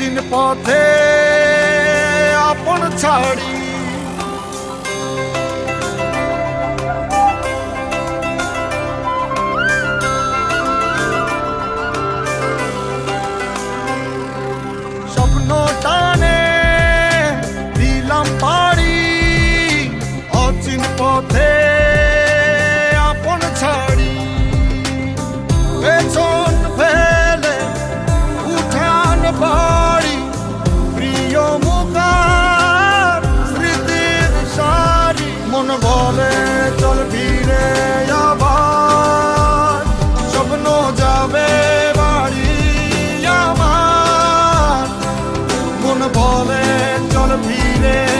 চিন পথে আপন ছাড়ি falling, gonna beat it.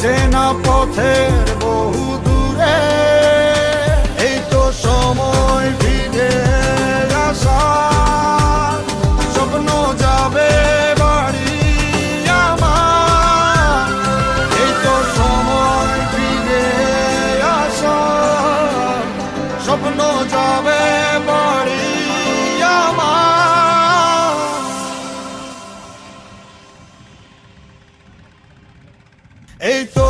চেনা পথের বহুত এই তো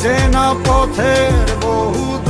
চেনা পথের বহুত